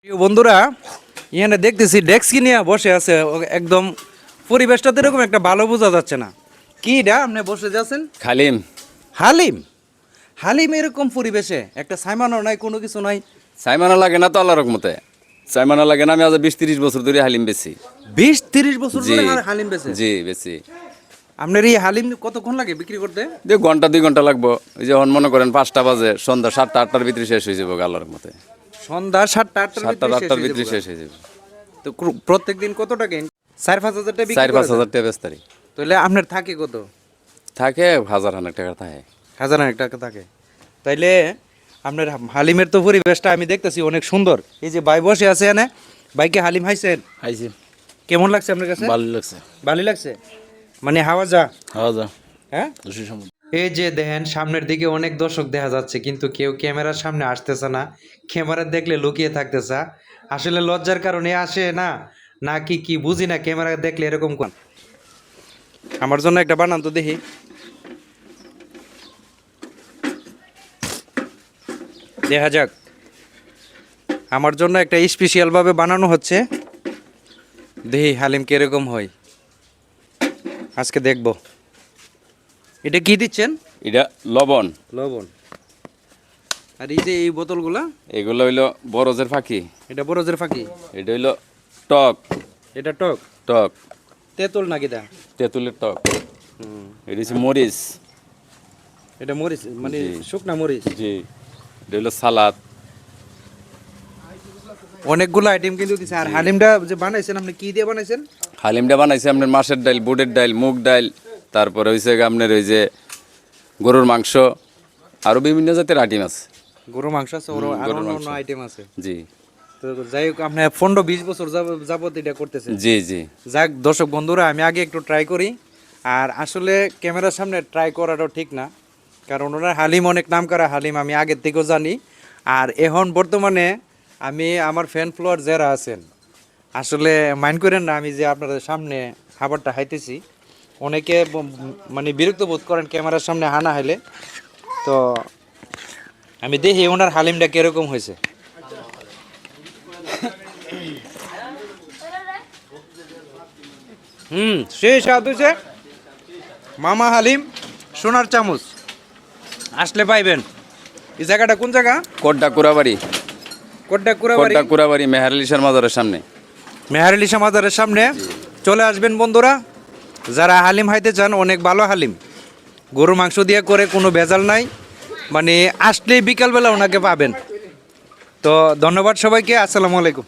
প্রিয় বন্ধুরা এখানে দেখতেছি ডেস্ক নিয়ে বসে আছে একদম পরিবেশটা তো এরকম একটা ভালো বোঝা যাচ্ছে না। কি এটা আপনি বসে যাচ্ছেন? খালিম হালিম? হালিম এরকম পরিবেশে একটা সাইমানও নাই কোনো কিছু নাই। সাইমানা লাগে না তো আল্লাহর মতে সাইমানা লাগে না আমি আজ বিশ তিরিশ বছর ধরে হালিম বেশি বিশ তিরিশ বছর জি। ধরে হালিম বেছে জি বেশি আপনার এই হালিম কতক্ষণ লাগে বিক্রি করতে? যে ঘণ্টা দুই ঘণ্টা লাগবো। এই যখন মনে করেন পাঁচটা বাজে সন্ধ্যা সাতটা আটটার ভিতরে শেষ হয়ে যাব আল্লাহর মতে সন্ধ্যা সাতটা আটটার সাতটা আটটার শেষ হয়ে ভিতরে যাবে। শেষ হয়ে যাবে। তো প্রত্যেক দিন কত টাকা ইন- চার পাঁচ হাজার টাকা চার পাঁচ হাজার টাকা বেচতারি। তাহলে আপনার থাকে কত? থাকে হাজার হাজার টাকা থাকে। হাজার এক টাকা থাকে। তাইলে আপনার হালিমের তো পরিবেশটা আমি দেখতেছি অনেক সুন্দর। এই যে ভাই বসে আছে এনে বাইকে হালিম হাইছেন? আইছি কেমন লাগছে আপনার কাছে? ভালো লাগছে। ভালো লাগছে? মানে হাওয়া যা। হাওয়া যা। হ্যাঁ? সমুদ্র এই যে দেখেন, সামনের দিকে অনেক দর্শক দেখা যাচ্ছে, কিন্তু কেউ ক্যামেরার সামনে আসতেছে না। ক্যামেরা দেখলে লুকিয়ে থাকতেছে আসলে লজ্জার কারণে আসে না, নাকি কি বুঝি না, ক্যামেরা দেখলে এরকম কোন? আমার জন্য একটা বানান তো দেখি। দেখা যাক। আমার জন্য একটা স্পেশালভাবে বানানো হচ্ছে। দেখি হালিম কীরকম হয়। আজকে দেখব। এটা কি দিচ্ছেন? এটা লবণ। লবণ। আর এই যে এই বোতলগুলা? এগুলো হইল বরজের ফাঁকি। এটা বরজের ফাঁকি? এটা হইল টক। এটা টক? টক। তেঁতুল নাকি দা তেঁতুলের টক। এটা হচ্ছে মরিচ। এটা মরিচ? মানে শুকনা মরিচ? জি। এটা হইল সালাদ। অনেকগুলো আইটেম কিন্তু দিছে। আর হালিমটা যে বানাইছেন আপনি কি দিয়ে বানাইছেন? হালিমটা বানাইছে আপনার মাছের ডাল বুটের ডাল মুগ ডাল তারপরে হয়েছে আপনার ওই যে গরুর মাংস আরও বিভিন্ন জাতের আইটেম আছে। গরু মাংস আছে ওর আর গরুর অন্য আইটেম আছে। জি। তো যাই হোক আপনি পনেরো বিশ বছর যাব- যাবত এটা করতেছেন। জি জি। যাক দর্শক বন্ধুরা আমি আগে একটু ট্রাই করি। আর আসলে ক্যামেরার সামনে ট্রাই করাটাও ঠিক না। কারণ ওনার হালিম অনেক নাম করা হালিম আমি আগের থেকেও জানি। আর এখন বর্তমানে আমি আমার ফ্যান ফ্লোয়ার যারা আছেন আসলে মাইন্ড করেন না আমি যে আপনাদের সামনে খাবারটা খাইতেছি। অনেকে মানে বিরক্ত বোধ করেন ক্যামেরার সামনে হানা হাইলে তো আমি দেখি ওনার হালিমটা কীরকম হয়েছে। হুম সেই স্বাদ হয়েছে। মামা হালিম সোনার চামচ। আসলে পাইবেন। এই জায়গাটা কোন জায়গা? কোড্ডা কুরাবাড়ি। কোটটা কুরাবাড়ি? কোড্ডা কুড়াবাড়ি মেহারলিশার মাজারের সামনে। মেহারলিশা মাজারের সামনে। চলে আসবেন বন্ধুরা। যারা হালিম হাইতে চান, অনেক ভালো হালিম। গরু মাংস দিয়ে করে কোনো ভেজাল নাই। মানে আসলে বিকালবেলা ওনাকে পাবেন। তো ধন্যবাদ সবাইকে, আসসালামু আলাইকুম।